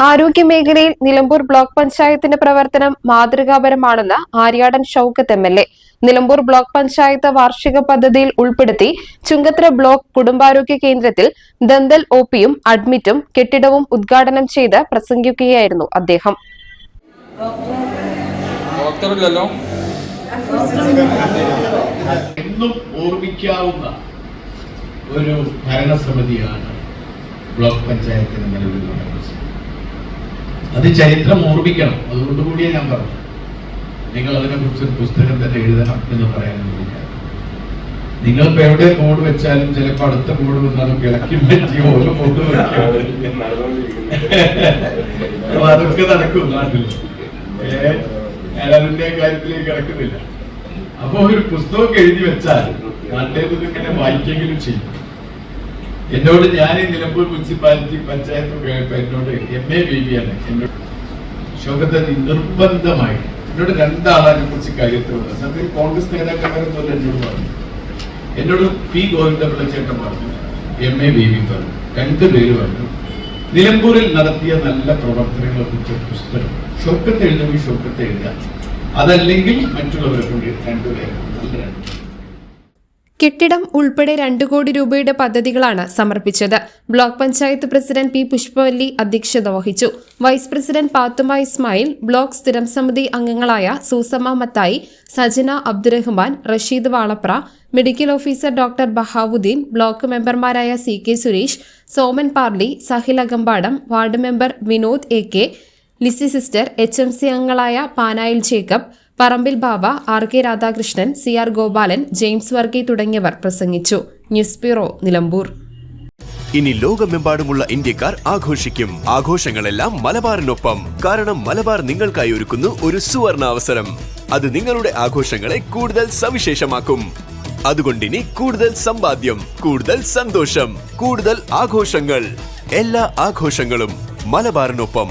ആരോഗ്യമേഖലയിൽ നിലമ്പൂർ ബ്ലോക്ക് പഞ്ചായത്തിന്റെ പ്രവർത്തനം മാതൃകാപരമാണെന്ന് Aryadan Shoukath M L A. Nilambur block panchayat വാർഷിക പദ്ധതിയിൽ ഉൾപ്പെടുത്തി ചുങ്കത്ര ബ്ലോക്ക് കുടുംബാരോഗ്യ കേന്ദ്രത്തിൽ ദന്തൽ ഒ പിയും അഡ്മിറ്റും കെട്ടിടവും ഉദ്ഘാടനം ചെയ്ത് പ്രസംഗിക്കുകയായിരുന്നു അദ്ദേഹം. എന്നും ഓർമ്മിക്കാവുന്ന ഒരു ഭരണസമിതിയാണ് ബ്ലോക്ക് പഞ്ചായത്തിന് നിലവിലുള്ള. അത് ചരിത്രം ഓർമ്മിക്കണം. അതുകൊണ്ട് കൂടിയാണ് ഞാൻ പറഞ്ഞു. നിങ്ങൾ അതിനെക്കുറിച്ച് ഒരു പുസ്തകം തന്നെ എഴുതണം എന്ന് പറയാൻ നിങ്ങൾ ഇപ്പൊ എവിടെ ബോർഡ് വെച്ചാലും ചിലപ്പോ അടുത്ത ബോർഡ് വന്നാലും കിളക്കി പറ്റി ഓരോ ബോർഡ് അപ്പൊ അതൊക്കെ നടക്കും നാട്ടിൽ ഞാൻ അതിന്റെ കാര്യത്തിലേക്ക് കിടക്കുന്നില്ല. അപ്പൊ ഒരു പുസ്തകം എഴുതി വെച്ചാൽ നാട്ടിലേക്ക് ഇങ്ങനെ വായിക്കെങ്കിലും ചെയ്യും. എന്നോട് ഞാൻ നിലമ്പൂർ മുനിസിപ്പാലിറ്റി പഞ്ചായത്ത് എന്നോട് എം എ ബി ബി ആണ്. എന്നോട് ശോകത്തെ നിർബന്ധമായി എന്നോട് രണ്ടാളെ കുറിച്ച് കാര്യത്തിൽ പറഞ്ഞു സത്യം കോൺഗ്രസ് നേതാക്കന്മാരെന്നല്ല എന്നോട് പറഞ്ഞു. എന്നോട് പി ഗോവിന്ദപിള്ള ചേട്ടൻ പറഞ്ഞു. എം എ ബി ബി പറഞ്ഞു. രണ്ടു പേര് പറഞ്ഞു. നിലമ്പൂരിൽ നടത്തിയ നല്ല പ്രവർത്തനങ്ങളെ കുറിച്ച് പുസ്തകം. ഷോക്കത്ത് എഴുതുമ്പോൾ ഷോക്കത്ത് എഴുതുക. അതല്ലെങ്കിൽ മറ്റുള്ളവരെ കൊണ്ട് രണ്ടുപേരും നല്ല രണ്ട് കെട്ടിടം ഉൾപ്പെടെ രണ്ടു കോടി രൂപയുടെ പദ്ധതികളാണ് സമർപ്പിച്ചത്. Block panchayat president P Pushpavalli അധ്യക്ഷത വഹിച്ചു. Vice president Pathuma Ismail block സ്ഥിരം സമിതി അംഗങ്ങളായ Susamma Mathai Sajana Abdurahman Rasheed Valapra medical officer doctor Bahavuddeen block മെമ്പർമാരായ C K Suresh Soman Parli Sahil Akampadam ward member Vinod A K Lissy sister H M C അംഗങ്ങളായ Panayil Jacob Parambil Baba R K Radhakrishnan C R Gopalan James Varghese തുടങ്ങിയവർ പ്രസംഗിച്ചു. News bureau Nilambur. ഇനി ലോകമെമ്പാടുമുള്ള ഇന്ത്യക്കാർ ആഘോഷിക്കും. ആഘോഷങ്ങളെല്ലാം മലബാറിനൊപ്പം. കാരണം മലബാർ നിങ്ങൾക്കായി ഒരുക്കുന്നു ഒരു സുവർണ അവസരം അത് നിങ്ങളുടെ ആഘോഷങ്ങളെ കൂടുതൽ സവിശേഷമാക്കും. അതുകൊണ്ടിനി കൂടുതൽ സമ്പാദ്യം കൂടുതൽ സന്തോഷം കൂടുതൽ ആഘോഷങ്ങൾ. എല്ലാ ആഘോഷങ്ങളും മലബാറിനൊപ്പം.